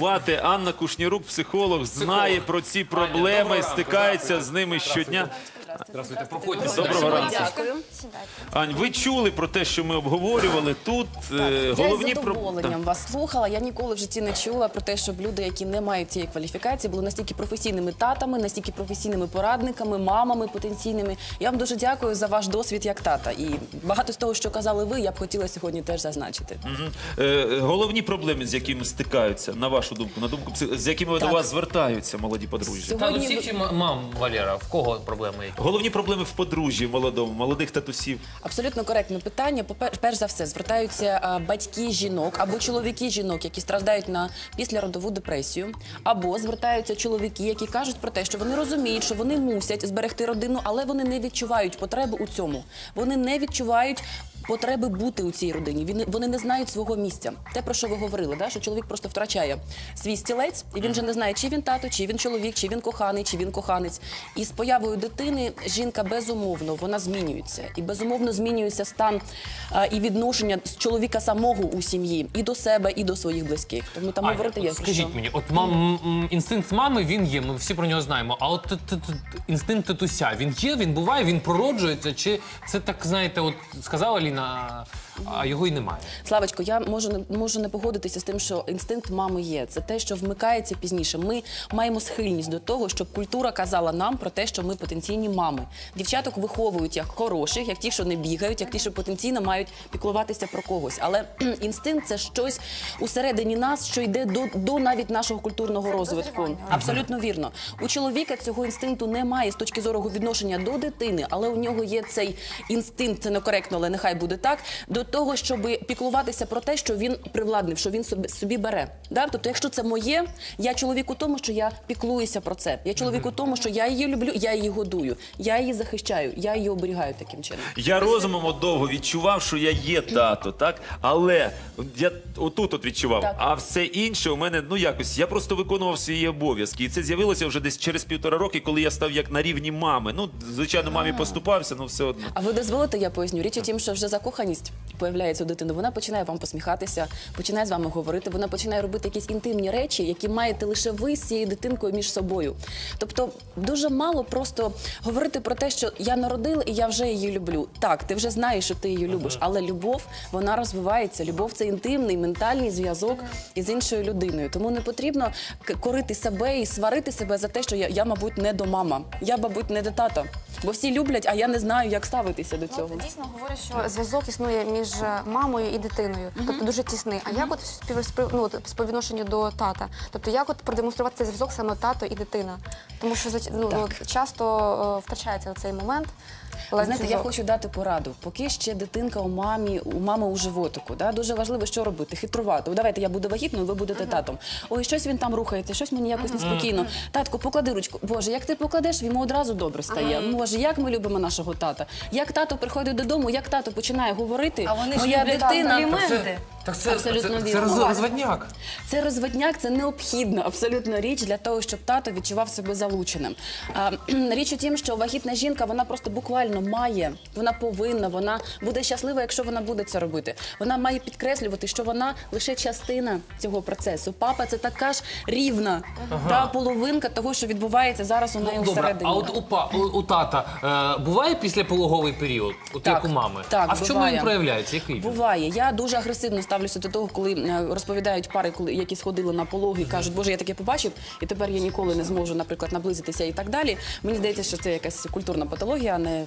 лікувати. Анна Кушнірук, психолог, знає про ці проблеми, стикається з ними щодня. Здравствуйте, проходьте. Доброго ранку. Дякую. Ань, ви чули про те, що ми обговорювали тут. е, Я Головні з про задоволенням вас слухала. Я ніколи в житті не чула про те, щоб люди, які не мають цієї кваліфікації, були настільки професійними татами, настільки професійними порадниками, мамами потенційними. Я вам дуже дякую за ваш досвід як тата. І багато з того, що казали ви, я б хотіла сьогодні теж зазначити. Е, головні проблеми, з якими стикаються, на вашу думку, на думку псих- з якими до вас звертаються молоді подружжя? Сьогодні Та, ну, всіх ви- чи ма- мам, Валера, в кого проблеми які? Головні проблеми в подружжі молодому, молодих татусів. Абсолютно коректне питання. Попер- перш за все, звертаються а, батьки жінок або чоловіки жінок, які страждають на післяродову депресію, або звертаються чоловіки, які кажуть про те, що вони розуміють, що вони мусять зберегти родину, але вони не відчувають потреби у цьому. Вони не відчувають. Потреби бути у цій родині. Він- Вони не знають свого місця. Те, про що ви говорили, да? що чоловік просто втрачає свій стілець, і він вже не знає, чи він тато, чи він чоловік, чи він коханий, чи він коханець. І з появою дитини жінка безумовно вона змінюється. І безумовно змінюється стан а, і відношення з чоловіка самого у сім'ї і до себе, і до своїх близьких. Тому там Аня, говорити от є скажіть що. мені, от мам, інстинкт мами він є, ми всі про нього знаємо. А от т- т- т- інстинкт татуся, він є, він буває, він породжується, чи це так знаєте, от сказала Ліна, а його й немає. Славочко, я можу не можу не погодитися з тим, що інстинкт мами є. Це те, що вмикається пізніше. Ми маємо схильність до того, щоб культура казала нам про те, що ми потенційні мами. Дівчаток виховують як хороших, як ті, що не бігають, як ті, що потенційно мають піклуватися про когось. Але інстинкт це щось усередині нас, що йде до, до навіть нашого культурного розвитку. Абсолютно вірно. У чоловіка цього інстинкту немає з точки зору відношення до дитини, але у нього є цей інстинкт, це некоректно, але нехай буде так. До того, щоб піклуватися про те, що він привладнив, що він собі, собі бере. Да? Тобто, якщо це моє, я чоловік у тому, що я піклуюся про це. Я чоловік у тому, що я її люблю, я її годую, я її захищаю, я її оберігаю таким чином. Я розумом от довго відчував, що я є тато, так? Але я отут от відчував. Так. А все інше у мене, ну якось, я просто виконував свої обов'язки. І це з'явилося вже десь через півтора роки, коли я став як на рівні мами. Ну, звичайно, мамі поступався, але все одно. А ви дозволите, я поясню. Річ у тім, що вже закоханість появляється у дитини. Вона починає вам посміхатися, починає з вами говорити. Вона починає робити якісь інтимні речі, які маєте лише ви з цією дитинкою між собою. Тобто дуже мало просто говорити про те, що я народила і я вже її люблю. Так, ти вже знаєш, що ти її любиш, але любов вона розвивається. Любов це інтимний ментальний зв'язок із іншою людиною. Тому не потрібно корити себе і сварити себе за те, що я, я мабуть, не до мама, я, мабуть, не до тата. Бо всі люблять, а я не знаю, як ставитися до цього. Ну, дійсно говорять, що зв'язок існує між е, мамою і дитиною, тобто дуже тісний. А як от спів, спів- ну, от, по відношенню до тата? Тобто, як от продемонструвати цей зв'язок саме тато і дитина? Тому що зач- ну, от, часто е, втрачається цей момент. Ви Знаєте, я ланцюжок. хочу дати пораду. Поки ще дитинка у мамі, у мами у животику. Да? Дуже важливо, що робити. Хитрувати. О, Давайте я буду вагітною, ви будете татом. Ой, щось він там рухається, щось мені якось неспокійно. Татку, поклади ручку. Боже, як ти покладеш, йому одразу добре стає. Боже, як ми любимо нашого тата. Як тато приходить додому, як тато починає говорити, А вони ж моя люблять дитина. компліменти. Так це, Абсолютно це, це, вірно. роз- розводняк. Це розводняк, це необхідна абсолютно річ для того, щоб тато відчував себе залученим. А, річ у тім, що вагітна жінка вона просто буквально має, вона повинна, вона буде щаслива, якщо вона буде це робити. Вона має підкреслювати, що вона лише частина цього процесу. Папа це така ж рівна та половинка того, що відбувається зараз у неї Ну, добре, всередині. а от у, па, у, у тата е, буває післяпологовий період, от Так, як у мами? так, а в чому буває. він проявляється? Який? він? Буває. Я дуже агресивно ставлюся до того, коли е, розповідають пари, коли які сходили на пологи кажуть, боже, я таке побачив, і тепер я ніколи не зможу, наприклад, наблизитися і так далі. Мені здається, що це якась культурна патологія, а не,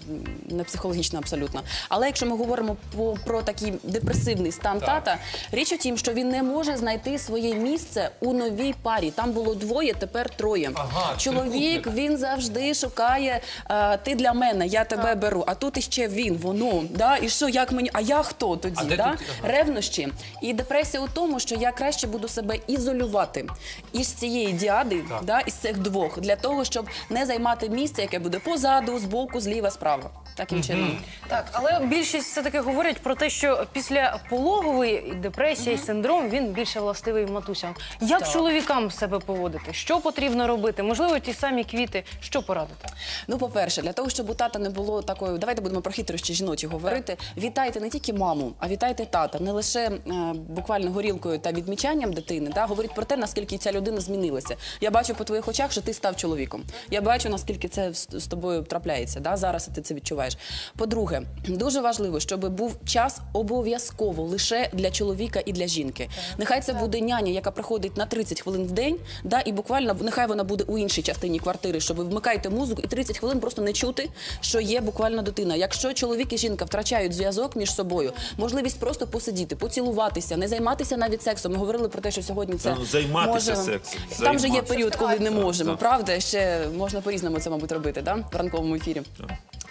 не психологічна абсолютно. Але якщо ми говоримо по, про такий депресивний стан тата, річ у тім, що він не може знайти своє місце у новій парі. Там було двоє, тепер троє. Ага, Чоловік він завжди шукає е, ти для мене, я тебе беру. А тут іще він, воно. Да? І що, як мені? А я хто тоді? А да? тут- Ревнощі. І депресія у тому, що я краще буду себе ізолювати із цієї діади, да, із цих двох, для того, щоб не займати місце, яке буде позаду, збоку, зліва, справа. Таким чином. Так, але більшість все таки говорять про те, що після пологової депресія і синдром він більше властивий матусям. Як чоловікам себе поводити? Що потрібно робити? Можливо, ті самі квіти. Що порадити? Ну, по-перше, для того, щоб у тата не було такої, давайте будемо про хитрощі жіночі говорити. Вітайте не тільки маму, а вітайте тата. Не лише буквально горілкою та відмічанням дитини, да, говорить про те, наскільки ця людина змінилася. Я бачу по твоїх очах, що ти став чоловіком. Я бачу, наскільки це з, тобою трапляється. Да, зараз ти це відчуваєш. По-друге, дуже важливо, щоб був час обов'язково лише для чоловіка і для жінки. Нехай це буде няня, яка приходить на 30 хвилин в день, да, і буквально нехай вона буде у іншій частині квартири, що ви вмикаєте музику і 30 хвилин просто не чути, що є буквально дитина. Якщо чоловік і жінка втрачають зв'язок між собою, можливість просто посидіти, поцілуватися, не займатися навіть сексом. Ми говорили про те, що сьогодні це ну, займатися може... сексом, Там же є період, коли не можемо. Правда, ще можна по-різному це, мабуть, робити, да? в ранковому ефірі.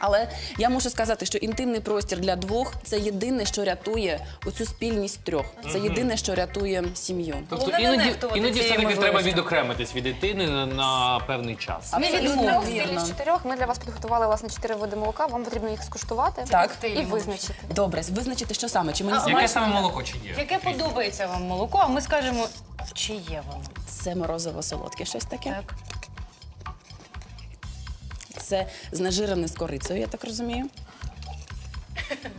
Але я можу сказати, що інтимний простір для двох це єдине, що рятує оцю спільність трьох. Це єдине, що рятує сім'ю. Тобто Головне не іноді, нехтувати іноді цією все-таки треба можливістю. відокремитись від дитини на, на певний час. Ми від Абсолютно трьох вірно. з чотирьох. Ми для вас підготували власне чотири види молока. Вам потрібно їх скуштувати Так. і визначити. Добре, визначити, що саме? Чи мені Яке смачно? саме молоко чи є? Яке подобається вам молоко, а ми скажемо, чи є воно. Це морозиво солодке, щось таке. Так. Це знежирене з корицею, я так розумію.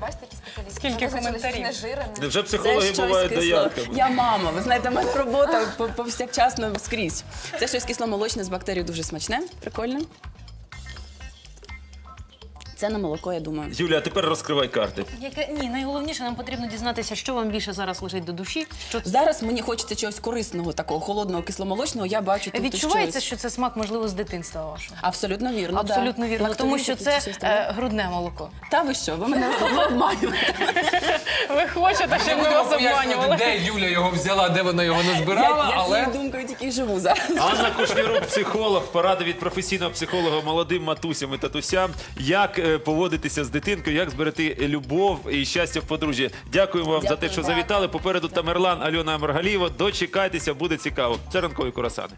Бачите, які спеціалісти. Скільки коментарів. не. Невже психологи щось бувають кисло. доярками? Я мама. Ви знаєте, в мене робота по- повсякчасно скрізь. Це щось кисломолочне з бактерією дуже смачне, прикольне. Це на молоко, я думаю. Юля, а тепер розкривай карти. Яке ні, найголовніше нам потрібно дізнатися, що вам більше зараз лежить до душі. Що це Зараз мені хочеться чогось корисного, такого холодного кисломолочного. Я бачу тут відчувається, щось. що це смак, можливо, з дитинства вашого. Абсолютно вірно. Абсолютно да. вірно, тому що це е, грудне молоко. Та ви що? Ви мене обманюєте. Ви хочете, щоб ми вас обманювали? Де Юля його взяла, де вона його не збирала, Я, я але цією думкою тільки й живу зараз. Анна Кушнірук, психолог, поради від професійного психолога молодим матусям і татусям. Як е, поводитися з дитинкою, як зберегти любов і щастя в подружжі. Дякуємо вам за те, що завітали. Попереду Тамерлан, Альона Маргалієва. Дочекайтеся, буде цікаво. Це ранкові курасани.